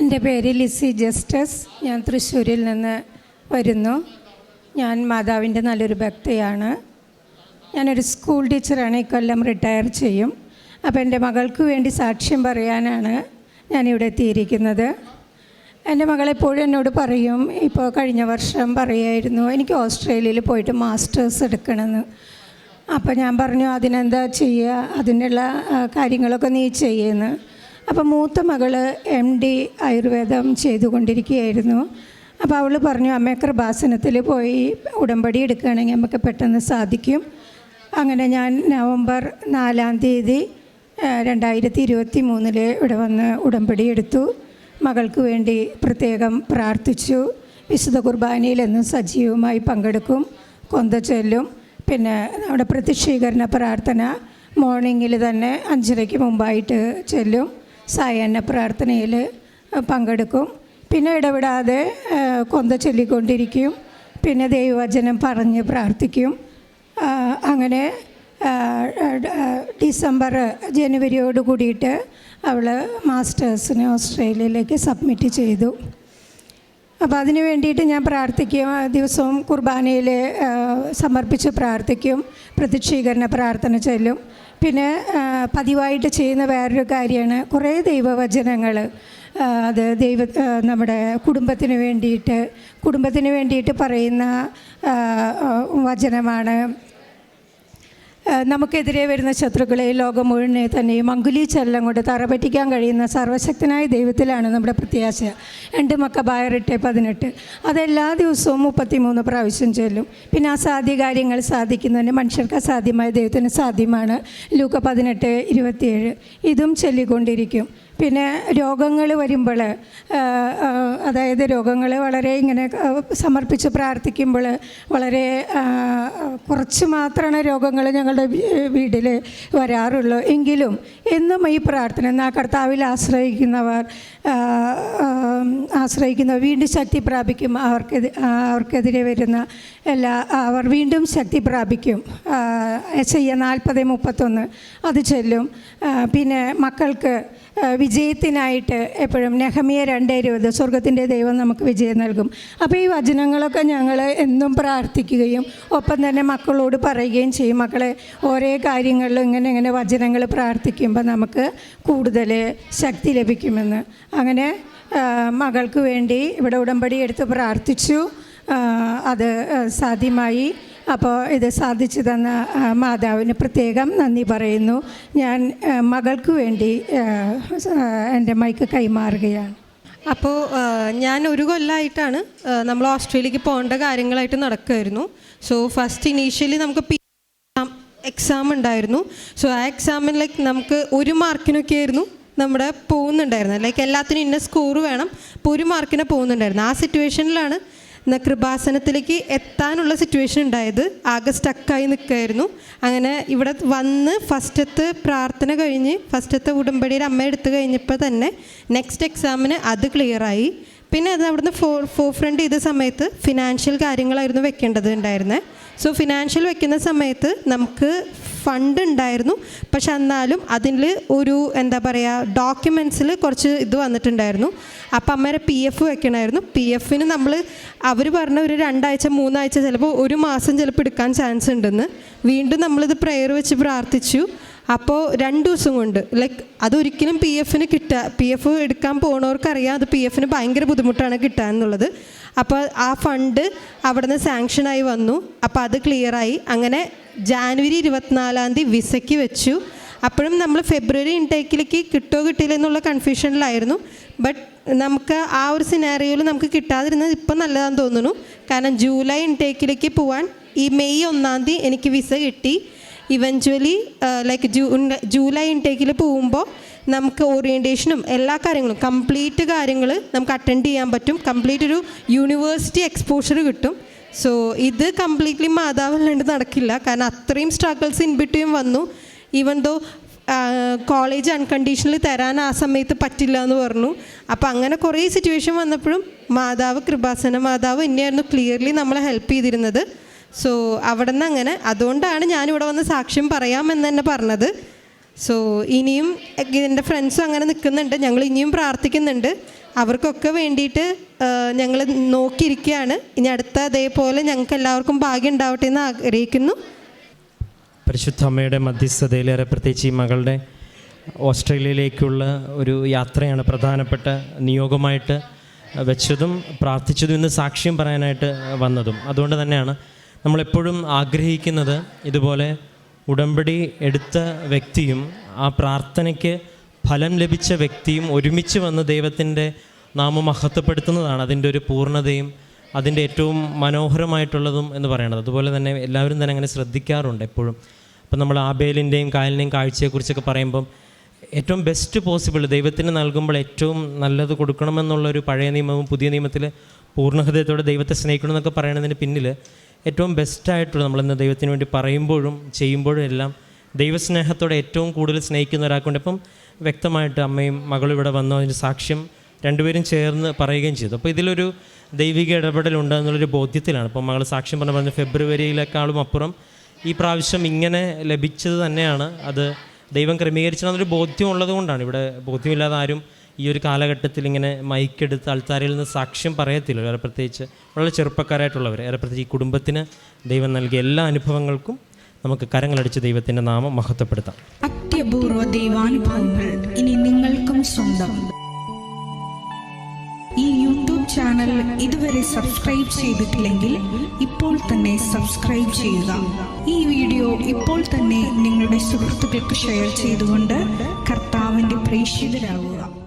എന്റെ പേര് ലിസി ജസ്റ്റസ്. ഞാൻ തൃശ്ശൂരിൽ നിന്ന് വരുന്നു. ഞാൻ മാതാവിന്റെ നല്ലൊരു ഭക്തയാണ്. ഞാനൊരു സ്കൂൾ ടീച്ചറാണ്. ഇക്കൊല്ലം റിട്ടയർ ചെയ്യും. അപ്പോൾ എന്റെ മകൾക്ക് വേണ്ടി സാക്ഷ്യം പറയാനാണ് ഞാനിവിടെ എത്തിയിരിക്കുന്നത്. എന്റെ മകൾ എപ്പോഴും എന്നോട് പറയും ഇപ്പോൾ കഴിഞ്ഞ വർഷം പറയായിരുന്നു എനിക്ക് ഓസ്ട്രേലിയയിൽ പോയിട്ട് മാസ്റ്റേഴ്സ് എടുക്കണമെന്ന്. അപ്പോൾ ഞാൻ പറഞ്ഞു അതിനെന്താ ചെയ്യുക? അതിനുള്ള കാര്യങ്ങളൊക്കെ നീ ചെയ്യുന്നു. അപ്പോൾ മൂത്ത മകൾ എം ഡി ആയുർവേദം ചെയ്തുകൊണ്ടിരിക്കുകയായിരുന്നു. അപ്പോൾ അവൾ പറഞ്ഞു അമ്മ കൃപാസനത്തിൽ പോയി ഉടമ്പടി എടുക്കുകയാണെങ്കിൽ നമുക്ക് പെട്ടെന്ന് സാധിക്കും. അങ്ങനെ ഞാൻ നവംബർ നാലാം തീയതി രണ്ടായിരത്തി ഇരുപത്തി മൂന്നിൽ ഇവിടെ വന്ന് ഉടമ്പടി എടുത്തു. മകൾക്ക് വേണ്ടി പ്രത്യേകം പ്രാർത്ഥിച്ചു. വിശുദ്ധ കുർബാനയിൽ എന്നും സജീവമായി പങ്കെടുക്കും കൊന്ത ചൊല്ലും. പിന്നെ നമ്മുടെ പ്രതിഷ്ഠീകരണ പ്രാർത്ഥന മോർണിംഗിൽ തന്നെ അഞ്ചരയ്ക്ക് മുമ്പായിട്ട് ചെല്ലും. സായാഹ്ന പ്രാർത്ഥനയിൽ പങ്കെടുക്കും. പിന്നെ ഇടപെടാതെ കൊന്ത ചൊല്ലിക്കൊണ്ടിരിക്കും. പിന്നെ ദൈവവചനം പറഞ്ഞ് പ്രാർത്ഥിക്കും. അങ്ങനെ ഡിസംബർ ജനുവരിയോട് കൂടിയിട്ട് അവൾ മാസ്റ്റേഴ്സിന് ഓസ്ട്രേലിയയിലേക്ക് സബ്മിറ്റ് ചെയ്തു. അപ്പോൾ അതിന് വേണ്ടിയിട്ട് ഞാൻ പ്രാർത്ഥിക്കും. ദിവസവും കുർബാനയിൽ സമർപ്പിച്ച് പ്രാർത്ഥിക്കും. പ്രതിക്ഷീകരണ പ്രാർത്ഥന ചെല്ലും. പിന്നെ പതിവായിട്ട് ചെയ്യുന്ന വേറൊരു കാര്യമാണ്. കുറേ ദൈവവചനങ്ങൾ അത് ദൈവ നമ്മുടെ കുടുംബത്തിന് വേണ്ടിയിട്ട് കുടുംബത്തിന് വേണ്ടിയിട്ട് പറയുന്ന വചനമാണ്. നമുക്കെതിരെ വരുന്ന ശത്രുക്കളെ ലോകം മുഴുവനെ തന്നെയും അങ്കുലി ചെല്ലം കൊണ്ട് തറപറ്റിക്കാൻ കഴിയുന്ന സർവശക്തനായ ദൈവത്തിലാണ് നമ്മുടെ പ്രത്യാശ. രണ്ട് മക്കബായറിട്ട് പതിനെട്ട്. അതെല്ലാ ദിവസവും മുപ്പത്തിമൂന്ന് പ്രാവശ്യം ചൊല്ലും. പിന്നെ അസാധ്യ കാര്യങ്ങൾ സാധിക്കുന്നതിന് മനുഷ്യർക്ക് അസാധ്യമായ ദൈവത്തിന് സാധ്യമാണ്. ലൂക്ക പതിനെട്ട് ഇരുപത്തിയേഴ്. ഇതും ചൊല്ലിക്കൊണ്ടിരിക്കും. പിന്നെ രോഗങ്ങൾ വരുമ്പോൾ അതായത് രോഗങ്ങൾ വളരെ ഇങ്ങനെ സമർപ്പിച്ച് പ്രാർത്ഥിക്കുമ്പോൾ വളരെ കുറച്ച് മാത്രമാണ് രോഗങ്ങൾ ഞങ്ങളുടെ വീട്ടിൽ വരാറുള്ളൂ. എങ്കിലും എന്നും ഈ പ്രാർത്ഥന എന്നാ കർത്താവിൽ ആശ്രയിക്കുന്നവർ ആശ്രയിക്കുന്നവർ വീണ്ടും ശക്തി പ്രാപിക്കും. അവർക്കെതി അവർക്കെതിരെ വരുന്ന എല്ലാ അവർ വീണ്ടും ശക്തി പ്രാപിക്കും. എസ് ഐ നാൽപ്പത് മുപ്പത്തൊന്ന്. അത് ചെല്ലും. പിന്നെ മക്കൾക്ക് ആ, വിജയത്തിനായിട്ട് എപ്പോഴും നെഹമിയ രണ്ട് ഇരുപത് സ്വർഗത്തിന്റെ ദൈവം നമുക്ക് വിജയം നൽകും. അപ്പോൾ ഈ വചനങ്ങളൊക്കെ ഞങ്ങൾ എന്നും പ്രാർത്ഥിക്കുകയും ഒപ്പം തന്നെ മക്കളോട് പറയുകയും ചെയ്യും. മക്കളെ ഓരോ കാര്യങ്ങളിലും ഇങ്ങനെ ഇങ്ങനെ വചനങ്ങൾ പ്രാർത്ഥിക്കുമ്പോൾ നമുക്ക് കൂടുതൽ ശക്തി ലഭിക്കുമെന്ന്. അങ്ങനെ മകൾക്ക് വേണ്ടി ഇവിടെ ഉടമ്പടി എടുത്ത് പ്രാർത്ഥിച്ചു. അത് സാധ്യമായി. അപ്പോൾ ഇത് സാധിച്ചു തന്ന മാതാവിന് പ്രത്യേകം നന്ദി പറയുന്നു. ഞാൻ മകൾക്ക് വേണ്ടി എന്റെ മൈക്ക് കൈമാറുകയാണ്. അപ്പോൾ ഞാൻ ഒരു കൊല്ലമായിട്ടാണ് നമ്മൾ ഓസ്ട്രേലിയക്ക് പോകേണ്ട കാര്യങ്ങളായിട്ട് നടക്കുമായിരുന്നു സോ ഫസ്റ്റ് ഇനീഷ്യലി നമുക്ക് പി എക്സാം ഉണ്ടായിരുന്നു. സോ ആ എക്സാമിൽ ലൈക്ക് നമുക്ക് ഒരു മാർക്കിനൊക്കെ ആയിരുന്നു നമ്മുടെ പോകുന്നുണ്ടായിരുന്നത്. ലൈക്ക് എല്ലാത്തിനും ഇന്ന സ്കോർ വേണം. അപ്പോൾ ഒരു മാർക്കിനെ പോകുന്നുണ്ടായിരുന്നു ആ സിറ്റുവേഷനിലാണ് ന- കൃപാസനത്തിലേക്ക് എത്താനുള്ള സിറ്റുവേഷൻ ഉണ്ടായത് ആകെ സ്റ്റക്കായി നിൽക്കുകയായിരുന്നു. അങ്ങനെ ഇവിടെ വന്ന് ഫസ്റ്റത്തെ പ്രാർത്ഥന കഴിഞ്ഞ് ഫസ്റ്റത്തെ ഉടമ്പടിയിൽ അമ്മ എടുത്തു കഴിഞ്ഞപ്പോൾ തന്നെ നെക്സ്റ്റ് എക്സാമിന് അത് ക്ലിയറായി പിന്നെ അത് അവിടുന്ന് ഫോ ഫോ ഫ്രണ്ട് ചെയ്ത സമയത്ത് ഫിനാൻഷ്യൽ കാര്യങ്ങളായിരുന്നു വെക്കേണ്ടത് ഉണ്ടായിരുന്നത് സോ ഫിനാൻഷ്യൽ വെക്കുന്ന സമയത്ത് നമുക്ക് ഫണ്ട് ഉണ്ടായിരുന്നു. പക്ഷെ എന്നാലും അതിൽ ഒരു എന്താ പറയുക ഡോക്യുമെൻസിൽ കുറച്ച് ഇത് വന്നിട്ടുണ്ടായിരുന്നു. അപ്പം അമ്മേരെ പി എഫ് വെക്കണമായിരുന്നു പി എഫിന് നമ്മൾ അവർ പറഞ്ഞ ഒരു രണ്ടാഴ്ച മൂന്നാഴ്ച ചിലപ്പോൾ ഒരു മാസം ചിലപ്പോൾ എടുക്കാൻ ചാൻസ് ഉണ്ടെന്ന്. വീണ്ടും നമ്മളിത് പ്രെയർ വെച്ച് പ്രാർത്ഥിച്ചു. അപ്പോൾ രണ്ട് ദിവസം കൊണ്ട് ലൈക്ക് അതൊരിക്കലും പി എഫിന് കിട്ടുക പി എഫ് എടുക്കാൻ പോണവർക്കറിയാം അത് പി എഫിന് ഭയങ്കര ബുദ്ധിമുട്ടാണ് കിട്ടുക എന്നുള്ളത്. അപ്പോൾ ആ ഫണ്ട് അവിടെ നിന്ന് സാങ്ഷനായി വന്നു. അപ്പോൾ അത് ക്ലിയറായി അങ്ങനെ ജാനുവരി ഇരുപത്തിനാലാം തീയതി വിസയ്ക്ക് വെച്ചു. അപ്പോഴും നമ്മൾ ഫെബ്രുവരി ഇൻടേക്കിലേക്ക് കിട്ടുമോ കിട്ടില്ല എന്നുള്ള കൺഫ്യൂഷനിലായിരുന്നു ബട്ട് നമുക്ക് ആ ഒരു സിനാരിയോയിൽ നമുക്ക് കിട്ടാതിരുന്നത് ഇപ്പം നല്ലതാണെന്ന് തോന്നുന്നു. കാരണം ജൂലൈ ഇൻടേക്കിലേക്ക് പോവാൻ ഈ മെയ് ഒന്നാം തീയതി എനിക്ക് വിസ കിട്ടി. ഇവഞ്ച്വലി ലൈക്ക് ജൂൺ ജൂലൈ ഇൻടേക്കിൽ പോകുമ്പോൾ നമുക്ക് ഓറിയന്റേഷനും എല്ലാ കാര്യങ്ങളും കംപ്ലീറ്റ് കാര്യങ്ങൾ നമുക്ക് അറ്റൻഡ് ചെയ്യാൻ പറ്റും. കംപ്ലീറ്റ് ഒരു യൂണിവേഴ്സിറ്റി എക്സ്പോഷർ കിട്ടും. സോ ഇത് കംപ്ലീറ്റ്ലി മാതാവല്ലാണ്ട് നടക്കില്ല. കാരണം അത്രയും സ്ട്രഗിൾസ് ഇൻ വന്നു. ഈവൻ ദോ കോളേജ് അൺകണ്ടീഷണലി തരാൻ ആ സമയത്ത് പറ്റില്ല എന്ന് പറഞ്ഞു. അപ്പോൾ അങ്ങനെ കുറേ സിറ്റുവേഷൻ വന്നപ്പോഴും മാതാവ് കൃപാസന മാതാവ് എന്നെയായിരുന്നു ക്ലിയർലി നമ്മളെ ഹെൽപ്പ് ചെയ്തിരുന്നത്. സോ അവിടെ നിന്ന് അങ്ങനെ അതുകൊണ്ടാണ് ഞാനിവിടെ വന്ന് സാക്ഷ്യം പറയാമെന്ന് തന്നെ പറഞ്ഞത്. സോ ഇനിയും എന്റെ ഫ്രണ്ട്സും അങ്ങനെ നിൽക്കുന്നുണ്ട്. ഞങ്ങൾ ഇനിയും പ്രാർത്ഥിക്കുന്നുണ്ട്. അവർക്കൊക്കെ വേണ്ടിയിട്ട് ഞങ്ങൾ നോക്കിയിരിക്കുകയാണ്. ഇനി അടുത്ത അതേപോലെ ഞങ്ങൾക്ക് എല്ലാവർക്കും ഭാഗ്യം ഉണ്ടാവട്ടെ എന്ന് ആഗ്രഹിക്കുന്നു. പരിശുദ്ധ അമ്മയുടെ മധ്യസ്ഥതയിലേറെ പ്രത്യേകിച്ച് ഈ മകളുടെ ഓസ്ട്രേലിയയിലേക്കുള്ള ഒരു യാത്രയാണ് പ്രധാനപ്പെട്ട നിയോഗമായിട്ട് വെച്ചതും പ്രാർത്ഥിച്ചതും ഇന്ന് സാക്ഷ്യം പറയാനായിട്ട് വന്നതും. അതുകൊണ്ട് തന്നെയാണ് നമ്മളെപ്പോഴും ആഗ്രഹിക്കുന്നത് ഇതുപോലെ ഉടമ്പടി എടുത്ത വ്യക്തിയും ആ പ്രാർത്ഥനയ്ക്ക് ഫലം ലഭിച്ച വ്യക്തിയും ഒരുമിച്ച് വന്ന് ദൈവത്തിന്റെ നാമം മഹത്വപ്പെടുത്തുന്നതാണ്. അതിന്റെ ഒരു പൂർണതയും അതിന്റെ ഏറ്റവും മനോഹരമായിട്ടുള്ളതും എന്ന് പറയുന്നത് അതുപോലെ തന്നെ എല്ലാവരും തന്നെ അങ്ങനെ ശ്രദ്ധിക്കാറുണ്ട് എപ്പോഴും. അപ്പം നമ്മൾ ആബേലിന്റെയും കായലിന്റെയും കാഴ്ചയെക്കുറിച്ചൊക്കെ പറയുമ്പം ഏറ്റവും ബെസ്റ്റ് പോസിബിൾ ദൈവത്തിന് നൽകുമ്പോൾ ഏറ്റവും നല്ലത് കൊടുക്കണമെന്നുള്ളൊരു പഴയ നിയമവും പുതിയ നിയമത്തിൽ പൂർണഹൃദയത്തോടെ ദൈവത്തെ സ്നേഹിക്കണം എന്നൊക്കെ പറയുന്നതിന് പിന്നിൽ ഏറ്റവും ബെസ്റ്റായിട്ടുള്ള നമ്മളിന്ന് ദൈവത്തിന് വേണ്ടി പറയുമ്പോഴും ചെയ്യുമ്പോഴും എല്ലാം ദൈവസ്നേഹത്തോടെ ഏറ്റവും കൂടുതൽ സ്നേഹിക്കുന്ന ഒരാൾക്കുണ്ട്. ഇപ്പം വ്യക്തമായിട്ട് അമ്മയും മകളും ഇവിടെ വന്നു. അതിന്റെ സാക്ഷ്യം രണ്ടുപേരും ചേർന്ന് പറയുകയും ചെയ്തു. അപ്പോൾ ഇതിലൊരു ദൈവിക ഇടപെടലുണ്ട് എന്നുള്ളൊരു ബോധ്യത്തിലാണ്. ഇപ്പോൾ മകൾ സാക്ഷ്യം പറഞ്ഞ പറഞ്ഞ ഫെബ്രുവരിയിലേക്കാളും അപ്പുറം ഈ പ്രാവശ്യം ഇങ്ങനെ ലഭിച്ചത് തന്നെയാണ്. അത് ദൈവം ക്രമീകരിച്ചതെന്നൊരു ബോധ്യം ഉള്ളത് കൊണ്ടാണ് ഇവിടെ ബോധ്യമില്ലാതെ ആരും ഈ ഒരു കാലഘട്ടത്തിൽ ഇങ്ങനെ മൈക്കെടുത്ത് ആൾക്കാരിൽ നിന്ന് സാക്ഷ്യം പറയത്തില്ല വേറെ പ്രത്യേകിച്ച് വളരെ ചെറുപ്പക്കാരായിട്ടുള്ളവർ. ഏറെ പ്രത്യേകിച്ച് ഈ കുടുംബത്തിന് ദൈവം നൽകിയ എല്ലാ അനുഭവങ്ങൾക്കും നമുക്ക് കരങ്ങളടിച്ച് ദൈവത്തിന്റെ നാമം മഹത്വപ്പെടുത്താം. അത്യപൂർവ ദൈവാനുഭവങ്ങൾ ഇനി നിങ്ങൾക്കും സ്വന്തം. ഈ യൂട്യൂബ് ചാനൽ ഇതുവരെ സബ്സ്ക്രൈബ് ചെയ്തിട്ടില്ലെങ്കിൽ ഇപ്പോൾ തന്നെ സബ്സ്ക്രൈബ് ചെയ്യുക. ഈ വീഡിയോ ഇപ്പോൾ തന്നെ നിങ്ങളുടെ സുഹൃത്തുക്കൾക്ക് ഷെയർ ചെയ്തുകൊണ്ട് കർത്താവിന്റെ പ്രേക്ഷിതരാകുക